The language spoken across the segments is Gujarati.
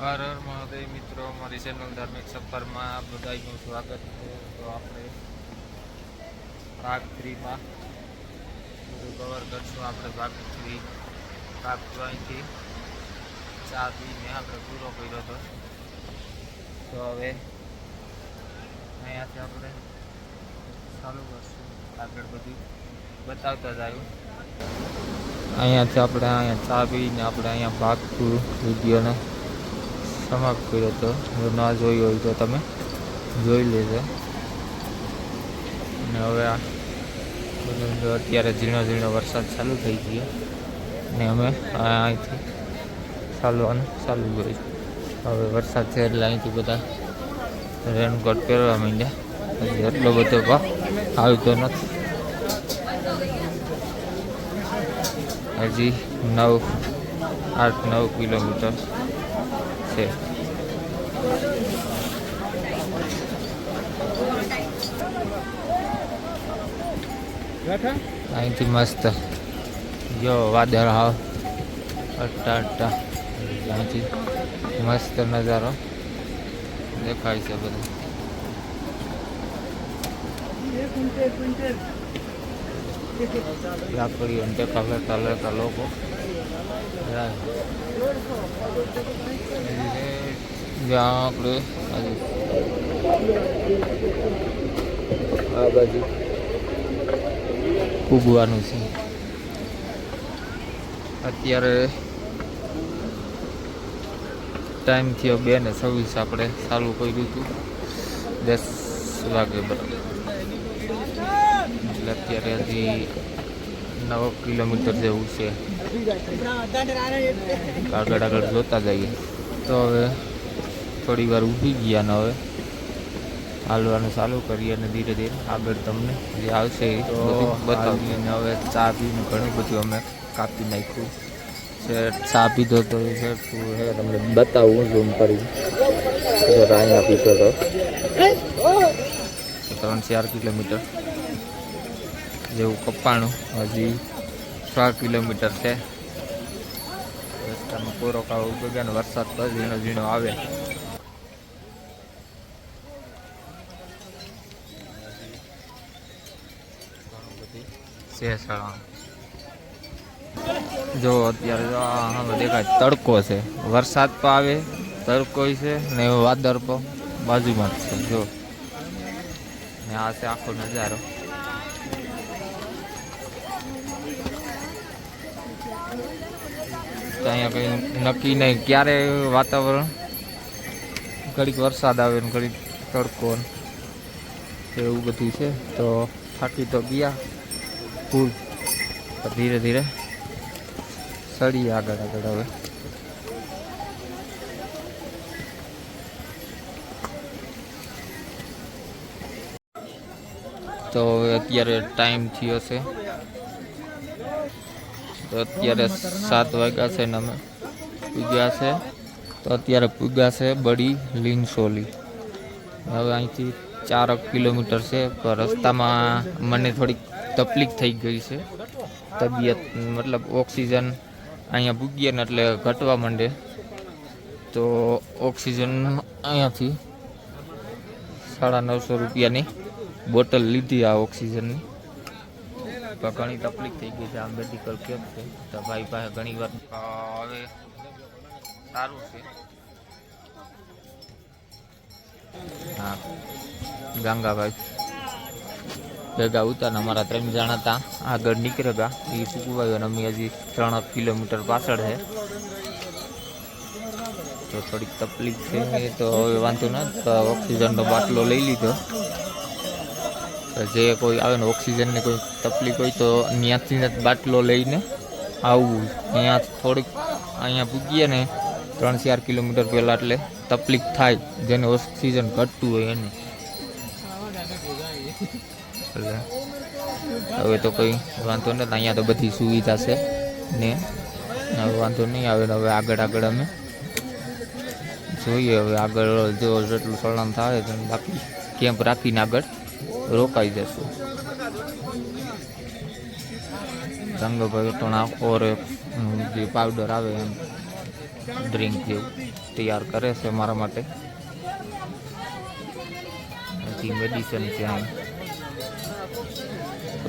હર હર મહાદેવ મિત્રો, મારી ચેનલ ધાર્મિક સફરમાં બધાનું સ્વાગત છે. તો આપણે ભાગ થ્રીમાં બધું કવર કરશું. આપણે ભાગ થ્રી ભાગ ત્રણથી ચા પીને આપણે પૂરો કર્યો હતો. તો હવે અહીંયાથી આપણે ચાલુ કરશું. આગળ બધું બતાવતા જ અહીંયાથી આપણે અહીંયા ચા પીને આપણે અહીંયા ભાગ ટુ વિડીયોને. સમાપ્ત કર્યો હતો જો ના જોયો હોય તો તમે જોઈ લેજો. અને હવે અત્યારે ઝીણો ઝીણો વરસાદ ચાલુ થઈ ગયો. ને અમે અહીંથી ચાલવાનું ચાલુ કર્યું હવે વરસાદ છે એટલે અહીંથી બધા રેનકોટ પહેરવા માંડ્યા. હજી એટલો બધો ભાવ આવતો નથી. હજી નવ, આઠ, નવ કિલોમીટર છે અહીંથી મસ્ત જો વાદળ હાવ અટ્ટા અટ્ટા અહીંથી મસ્ત નજારો દેખાય છે બધું લાકડીઓ ને ટેકા લેતા લેતા લોકો જાય. આપણે આ બાજુ ઉગવાનું છે અત્યારે ટાઈમ થયો બે ને છવ્વીસ આપણે ચાલુ કર્યું હતું દસ વાગે બરાબર એટલે અત્યારે હજી નવ કિલોમીટર જેવું છે. આગળ આગળ જોતા જઈએ. તો હવે થોડી વાર ઊભી ગયા ને હવે હાલવાનું ચાલુ કરીએ અને ધીરે ધીરે આગળ તમને જે આવશે એ બધું બતાવીએ. અને હવે ચા પીને ઘણું બધું અમે કાપી નાખ્યું. છે ચા પીધો તો છે શું છે તમને બતાવું ઝૂમ કરી જરા પીધો તો. ત્રણ ચાર કિલોમીટર. જેવું કપ્પાણું. હજી છ કિલોમીટર છે. રસ્તામાં પૂરો કાળ ઉગી ગયા ને વરસાદ તો ઝીણો ઝીણો આવે. જો અત્યારે દેખાય તડકો છે. વરસાદ પણ આવે, તડકો છે ને વાદળ પણ બાજુમાં જ છે. જો. ને આ છે આખો નજારો. તો અહીંયા કંઈ નક્કી નહીં. ક્યારે વાતાવરણ? ઘડીક વરસાદ આવે ને ઘડીક તડકો એવું બધું છે. તો થાકી તો ગયા. ફૂલ ધીરે ધીરે સળીએ આગળ આગળ હવે. તો અત્યારે ટાઈમ થયો છે. તો અત્યારે સાત વાગ્યા છે ને અમે પૂગ્યા છે. તો અત્યારે પૂગ્યા છે બડી લીનસોલી હવે અહીંથી ચારક કિલોમીટર છે, પણ રસ્તામાં મને થોડીક તકલીફ થઈ ગઈ છે. તબિયત, મતલબ ઓક્સિજન અહીંયા પૂગીએ ને એટલે ઘટવા માંડે. તો ઓક્સિજન અહીંયાથી સાડા નવસો રૂપિયાની બોટલ લીધી આ ઓક્સિજનની. પણ ઘણી તકલીફ થઈ ગઈ છે આ મેડિકલ કેમ્પ છે. તો ભાઈ પાસે ઘણી વાર હવે સારું છે. હા. ગંગાભાઈ. ભેગા ઉતાર અમારા ત્રણ જણા હતા આગળ નીકળે ગયા એ ચૂકવાયું અને અમે હજી ત્રણ કિલોમીટર પાછળ છે તો થોડીક તકલીફ છે. તો હવે વાંધો ના તો ઓક્સિજનનો બાટલો લઈ લીધો. તો જે કોઈ આવે ને ઓક્સિજનની કોઈ તકલીફ હોય તો ત્યાંથી બાટલો લઈને આવવું અહીંયા થોડીક અહીંયા પૂગીએ ને ત્રણ ચાર કિલોમીટર પહેલાં એટલે તકલીફ થાય, જેને ઓક્સિજન ઘટતું હોય એને. એટલે હવે તો કંઈ વાંધો નથી, અહીંયા તો બધી સુવિધા છે ને હવે વાંધો નહીં આવે હવે આગળ આગળ અમે જોઈએ, હવે આગળ જો જેટલું સળંગ થાય બાકી કેમ્પ રાખીને આગળ. રોકાઈ જશું. રંગભાઈ ટોણા ઓર જે પાવડર આવે એમ ડ્રિંક જેવું તૈયાર કરે છે મારા માટે. પછી મેડિસિન છે આમ.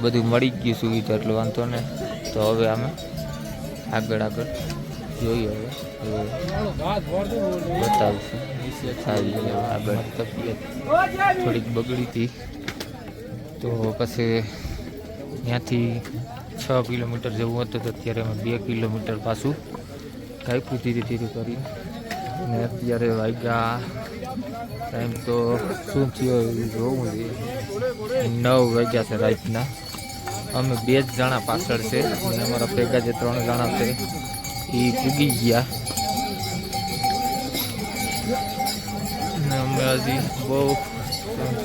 બધું મળી જ ગયું સુવિધા, એટલે વાંધો ને. તો હવે અમે આગળ આગળ જોઈએ હવે. બતાવશું. આગળ તબિયત થોડીક બગડી હતી. તો પછી ત્યાંથી છ કિલોમીટર જેવું હતું તો અત્યારે અમે બે કિલોમીટર પાછું કાપ્યું ધીરે ધીરે કરી અને અત્યારે વાગ્યા ટાઈમ તો શું થયો એ જોવું છે. નવ વાગ્યા છે રાતના. અમે બે જ જણા પાછળ છે અને અમારા ભેગા જે ત્રણ જણા છે, એ પૂગી ગયા. હજી બહુ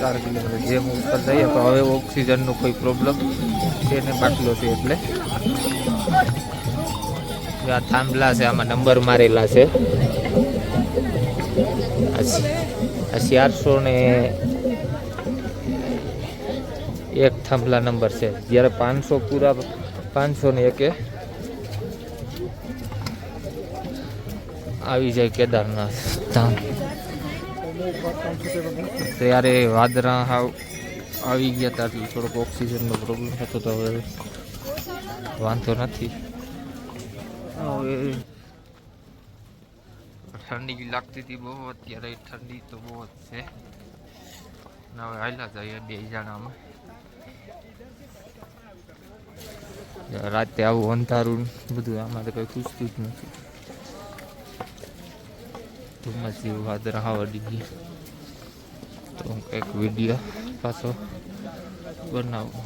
ચાર કિલોમીટર જેમ ઉપર જઈએ, તો હવે ઓક્સિજનનો કોઈ પ્રોબ્લેમ છે ને બાટલો છે એટલે. જો આ થાંભલા છે, આમાં નંબર મારેલા છે. આ ચારસો ને એક થાંભલા નંબર છે. જ્યારે પાંચસો પૂરા, પાંચસો ને એકે આવી જાય કેદારનાથ ધામ. ત્યારે વાદળા હાવ આવી ગયા હતા એટલે થોડોક ઓક્સિજનનો પ્રોબ્લેમ થતો તો હવે વાંધો નથી. હવે ઠંડી લાગતી હતી બહુ અત્યારે ઠંડી તો બહુ જ છે. હવે હાલ્યા જઈએ બે જણામાં. રાતે આવું અંધારું બધું આમાં તો કઈ પૂછતું જ નથી. ધુમ્મસ જેવું વાદળ હાવ અડી ગઈ તો હું એક વીડિયો પાછો બનાવું.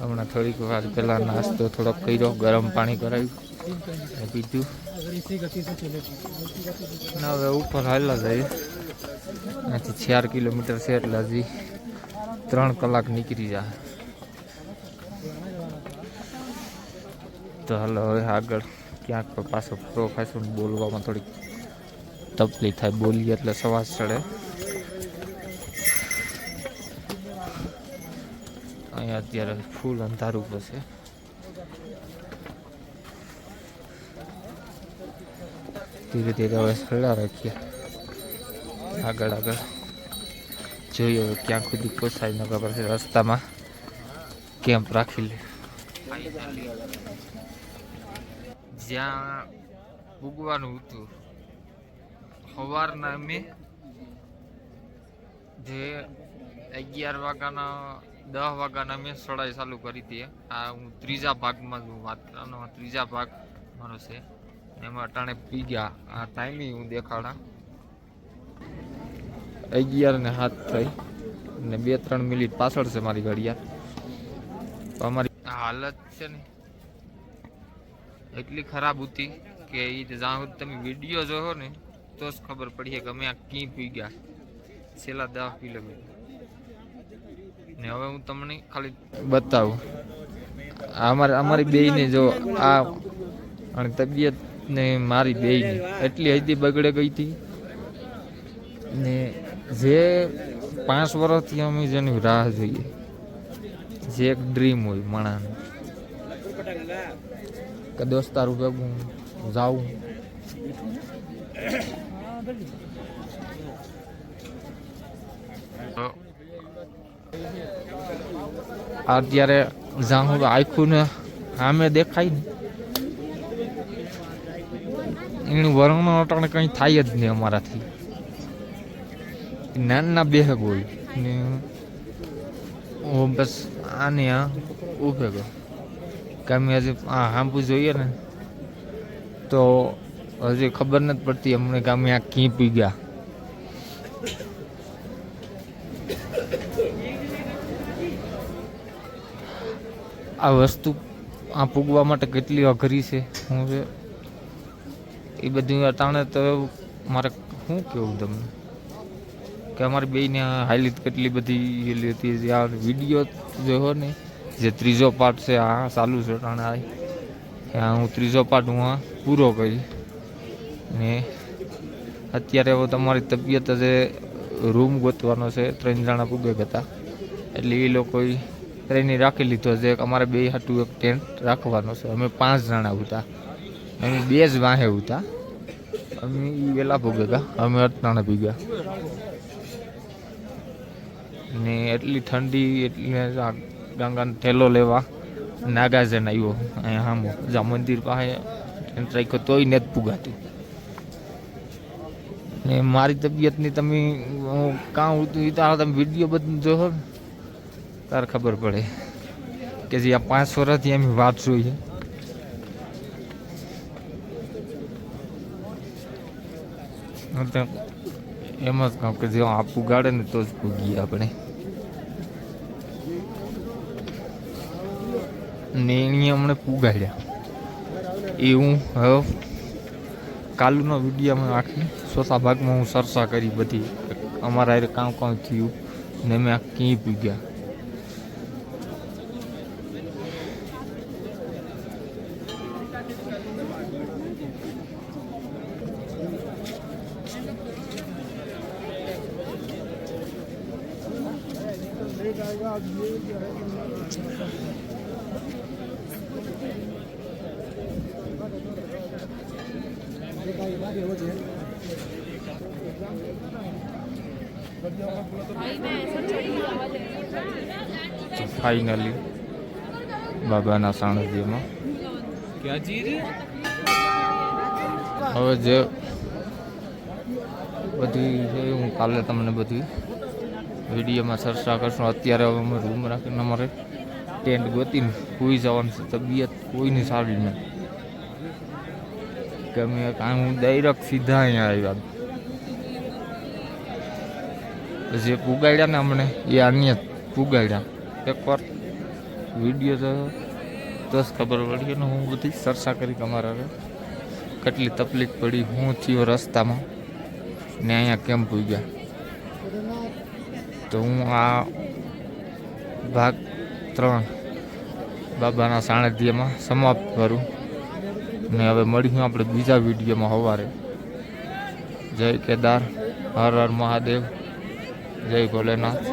હમણાં થોડીક વાર પહેલાં નાસ્તો થોડોક કર્યો, ગરમ પાણી કરાવ્યું. પીધું. અને હવે ઉપર હાલ જઈએ. અહીંથી ચાર કિલોમીટર છે એટલે હજી ત્રણ કલાક નીકળી જાય. તો હાલો, હવે આગળ ક્યાંક પાછો ફરો ખાશો ને બોલવામાં થોડીક તકલીફ થાય, બોલીએ એટલે સવાજ ચડે અહીંયા અત્યારે ફૂલ અંધારું પડશે. ધીરે ધીરે હવે સળા રાખીએ. આગળ આગળ. જોઈએ હવે ક્યાં સુધી પોસાય ન ખબર છે રસ્તામાં કેમ્પ રાખી લે. જ્યાં ઉગવાનું હતું સવારના અમે જે અગિયાર વાગ્યાના, દસ વાગ્યાના અમે સડાઈ ચાલુ કરી હતી. આ હું ત્રીજા ભાગમાં હું વાત કરવાનો ત્રીજા ભાગ મારો છે. એમાં અટાણે પી ગયા. આ ટાઈમિંગ હું દેખાડા. અગિયાર ને હાથ થઈ. ને બે ત્રણ મિનિટ પાછળ છે મારી ઘડિયાળ. અમારી હાલત છે ને એટલી ખરાબ હતી કે એ જ્યાં તમે વીડિયો જોયો ને તો જ ખબર પડી કે અમે આ કી પી ગયા. છેલ્લા દસ કિલોમીટર. ને હવે હું તમને ખાલી બતાવું. અમારે અમારી બેયને જો આ અને તબિયત ને મારી બેયની. એટલી હદી બગડે ગઈ હતી. ને જે પાંચ વર્ષથી અમે જેની રાહ જોઈએ. જે એક ડ્રીમ હોય, માણાનું. કે દોસ્તારું ભેગું જાઉં. અત્યારે જ્યાં હું આખું ને સામે દેખાય ને. એનું વર્ણન અટાણે કંઈ થાય જ નહીં અમારાથી. નાના બે હોય. ને બસ આને આ ઉભે ગયો. કે અમે હજી આ હાંભું જોઈએ ને, તો હજી ખબર નથી પડતી, અમને કે અમે આ કી પી ગયા. આ વસ્તુ આ પૂગવા માટે કેટલી અઘરી છે, શું છે? એ બધું અટાણે તો મારે શું કેવું તમને? કે અમારી બેને હાઈલી કેટલી બધી એલી હતી આ વીડિયો જોયો ને, જે ત્રીજો પાર્ટ છે, આ ચાલુ છે અટાણે આ. હું ત્રીજો પાર્ટ હું પૂરો કરી ને અત્યારે હવે તમારી તબિયત જે રૂમ ગોતવાનો છે, ત્રણ જણા પૂગે હતા. એટલે એ લોકોએ ટ્રેની રાખી લીધો છે. અમારે બે હાટું એક ટેન્ટ રાખવાનો છે. અમે પાંચ જણા હતા અમે બે જ વાહે હતા અમે એ વહેલા ભોગેગા અમે અટનાણે ભીગા ને એટલી ઠંડી, એટલે ગંગાનો થેલો લેવા નાગાજન આવ્યો અહીંયા હામો. જા મંદિર પાસે ટેન્ટ રાખ્યો તોય નથી પુગાતું ને મારી તબિયતની તમે કાં ઉતું એ તો તમે વીડિયો બધું ને તારે ખબર પડે કે જે આ પાંચ વર્ષથી એમ વાત જોઈએ એમ જ કહું કે જો આ પુગાડે ને તો જ પૂગીએ આપણે. ને એની અમને પુગાડ્યા. એ હું હવે. કાલુનો વિડીયોમાં આખી ચોથા ભાગમાં હું ચર્ચા કરી બધી. અમારા હારે કામ કામ થયું ને મેં આ ક્યાંય પૂગ્યા તો ફાઇનલી બાબાના સાણંદીમાં હવે જે બધી છે હું કાલે તમને બધી વિડીયોમાં ચર્ચા કરશું. અત્યારે હવે અમે રૂમ રાખીને અમારે ટેન્ટ ગોતીને સુઈ જવાનું છે તબિયત કોઈની સારી નહીં કે અમે કાંઈ હું ડાયરેક્ટ સીધા અહીંયા આવ્યા. જે પુગાડ્યા ને અમને, એ આની પુગાડ્યા એકવાર વીડિયો તો દસ ખબર પડી ને હું બધી ચર્ચા કરી તમારા કેટલી તકલીફ પડી, હું થયો રસ્તામાં ને અહીંયા કેમ પૂગ્યા. તો હું આ ભાગ ત્રણ બાબાના સાણધ્યમાં સમાપ્ત કરું. ને હવે મળીશું આપણે બીજા વિડીયોમાં સવારે જય કેદાર હર હર મહાદેવ જય ભોલેનાથ.